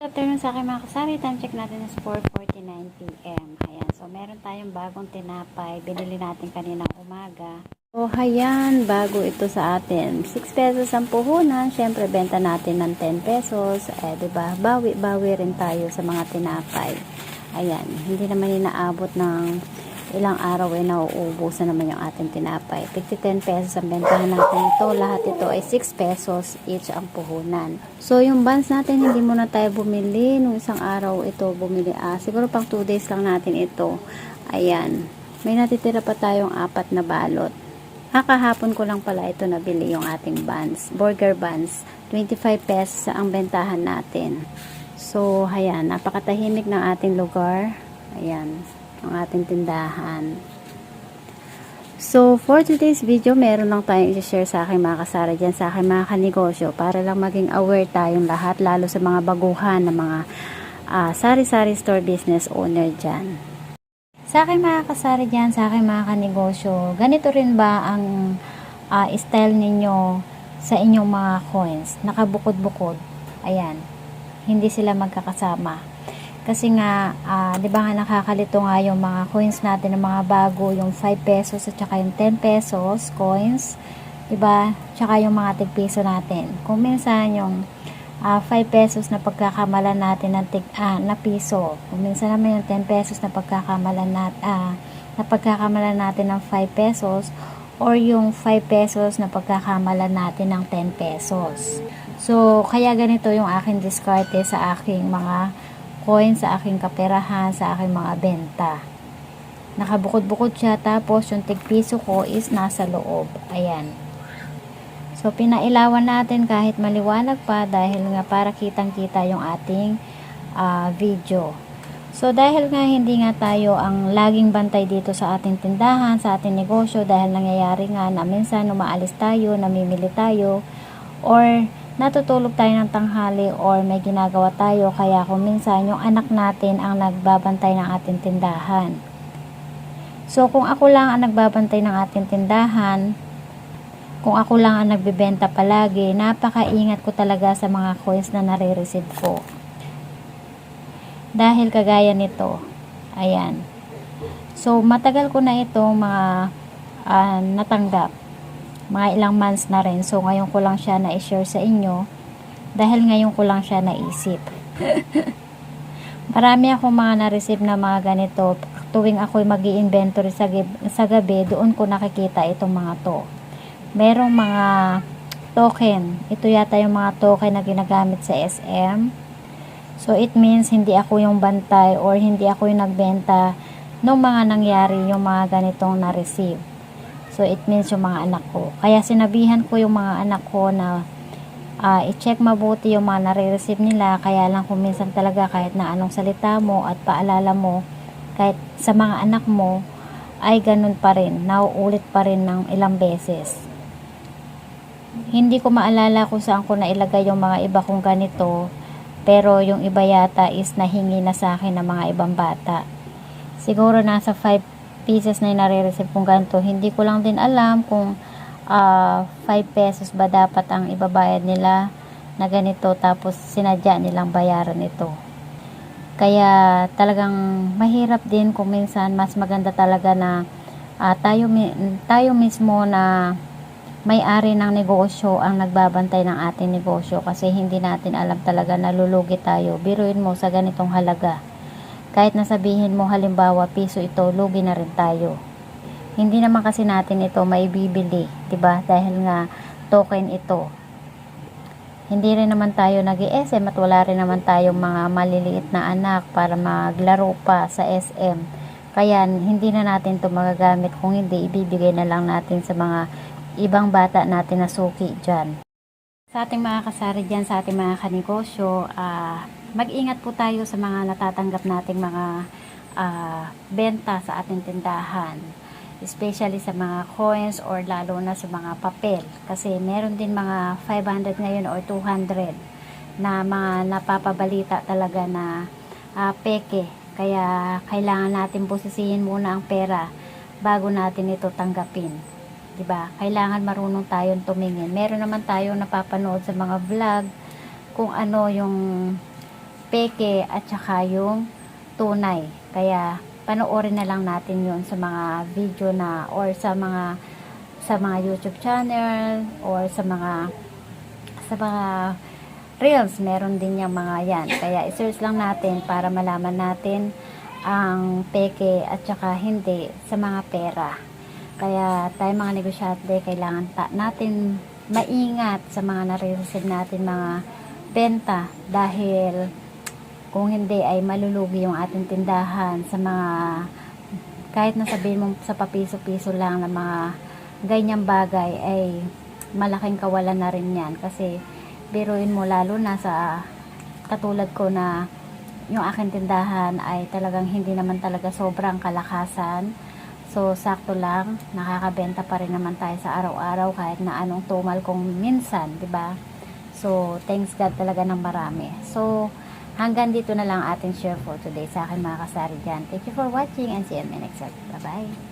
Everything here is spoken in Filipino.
Afternoon sa aking mga kasari. Time check natin is 4.49pm. Ayan. So, meron tayong bagong tinapay. Binili natin kaninang umaga. So, ayan. Bago ito sa atin. 6 pesos ang puhunan. Siyempre, benta natin ng 10 pesos. Eh, diba? Bawi-bawi rin tayo sa mga tinapay. Ayan. Hindi naman inaabot ng ilang araw ay nauubusan naman yung ating tinapay. 50 10 pesos ang bentahan natin ito. Lahat ito ay 6 pesos each ang puhunan. So, yung buns natin, hindi muna tayo bumili. Nung isang araw ito bumili. Ah, siguro pang 2 days lang natin ito. Ayan. May natitira pa tayong apat na balot. Kakahapon ko lang pala ito nabili yung ating buns. Burger buns. 25 pesos ang bentahan natin. So, ayan. Napakatahimik ng ating lugar. Ayan ang ating tindahan. So, for today's video, meron lang tayong i-share sa aking mga kasara dyan, sa aking mga kanegosyo, para lang maging aware tayong lahat, lalo sa mga baguhan ng mga ah, sari-sari store business owner dyan. Sa aking mga kasari dyan, sa aking mga kanegosyo, ganito rin ba ang ah, style ninyo sa inyong mga coins? Nakabukod-bukod. Ayan. Hindi sila magkakasama. Kasi nga, ah, 'di ba nga nakakalito nga yung mga coins natin ng mga bago, yung 5 pesos at saka yung 10 pesos coins, 'di ba? Tsaka yung mga tig piso natin. Kung minsan yung ah, 5 pesos na pagkakamalan natin ng tig ah, na piso. Kung minsan naman yung 10 pesos na pagkakamalan nat ah, na pagkakamalan natin ng 5 pesos or yung 5 pesos na pagkakamalan natin ng 10 pesos. So, kaya ganito yung aking diskarte sa aking mga coin sa aking kaperahan, sa aking mga benta. Nakabukod-bukod siya, tapos yung tigpiso ko is nasa loob. Ayan. So, pinailawan natin kahit maliwanag pa dahil nga para kitang-kita yung ating ah, video. So, dahil nga hindi nga tayo ang laging bantay dito sa ating tindahan, sa ating negosyo, dahil nangyayari nga na minsan umaalis tayo, namimili tayo, or natutulog tayo ng tanghali or may ginagawa tayo kaya kung minsan yung anak natin ang nagbabantay ng ating tindahan. So kung ako lang ang nagbabantay ng ating tindahan, kung ako lang ang nagbebenta palagi, napakaingat ko talaga sa mga coins na nare-receive ko. Dahil kagaya nito, ayan. So matagal ko na itong mga ah, natanggap mga ilang months na rin. So, ngayon ko lang siya na-share sa inyo dahil ngayon ko lang siya naisip. Marami akong mga na-receive na mga ganito. Tuwing ako'y mag inventory sa, sa gabi, doon ko nakikita itong mga to. Merong mga token. Ito yata yung mga token na ginagamit sa SM. So, it means hindi ako yung bantay or hindi ako yung nagbenta nung mga nangyari yung mga ganitong na-receive. So, it means yung mga anak ko. Kaya sinabihan ko yung mga anak ko na ah, i-check mabuti yung mga nare-receive nila. Kaya lang kung minsan talaga kahit na anong salita mo at paalala mo, kahit sa mga anak mo, ay ganun pa rin. Nauulit pa rin ng ilang beses. Hindi ko maalala kung saan ko nailagay yung mga iba kong ganito. Pero yung iba yata is nahingi na sa akin ng mga ibang bata. Siguro nasa 5 pieces na yung nare-receive kong ganito. Hindi ko lang din alam kung ah, 5 pesos ba dapat ang ibabayad nila na ganito tapos sinadya nilang bayaran ito. Kaya talagang mahirap din kung minsan mas maganda talaga na ah, tayo, tayo mismo na may-ari ng negosyo ang nagbabantay ng ating negosyo kasi hindi natin alam talaga na lulugi tayo. Biruin mo sa ganitong halaga. Kahit nasabihin mo halimbawa piso ito, lugi na rin tayo. Hindi naman kasi natin ito maibibili, 'di ba? Dahil nga token ito. Hindi rin naman tayo nag SM at wala rin naman tayong mga maliliit na anak para maglaro pa sa SM. Kaya hindi na natin ito magagamit kung hindi ibibigay na lang natin sa mga ibang bata natin na suki dyan. Sa ating mga kasari dyan, sa ating mga kanegosyo, ah, mag-ingat po tayo sa mga natatanggap nating mga ah, benta sa ating tindahan. Especially sa mga coins or lalo na sa mga papel. Kasi meron din mga 500 ngayon or 200 na mga napapabalita talaga na ah, peke. Kaya kailangan natin posisihin muna ang pera bago natin ito tanggapin. 'di ba? Kailangan marunong tayong tumingin. Meron naman tayong napapanood sa mga vlog kung ano yung peke at saka yung tunay. Kaya panoorin na lang natin yun sa mga video na or sa mga sa mga YouTube channel or sa mga sa mga reels. Meron din yung mga yan. Kaya i-search lang natin para malaman natin ang peke at saka hindi sa mga pera. Kaya tayo mga negosyante kailangan ta- natin maingat sa mga nare-receive natin mga benta dahil kung hindi ay malulugi yung ating tindahan sa mga kahit na sabihin mo sa papiso-piso lang na mga ganyang bagay ay malaking kawalan na rin yan. Kasi biruin mo lalo na sa katulad ko na yung aking tindahan ay talagang hindi naman talaga sobrang kalakasan. So sakto lang nakakabenta pa rin naman tayo sa araw-araw kahit na anong tumal kung minsan ba? So thanks God talaga ng marami. So hanggang dito na lang ating share for today. Sa akin mga kasari dyan. Thank you for watching and see you in my next vlog. Bye bye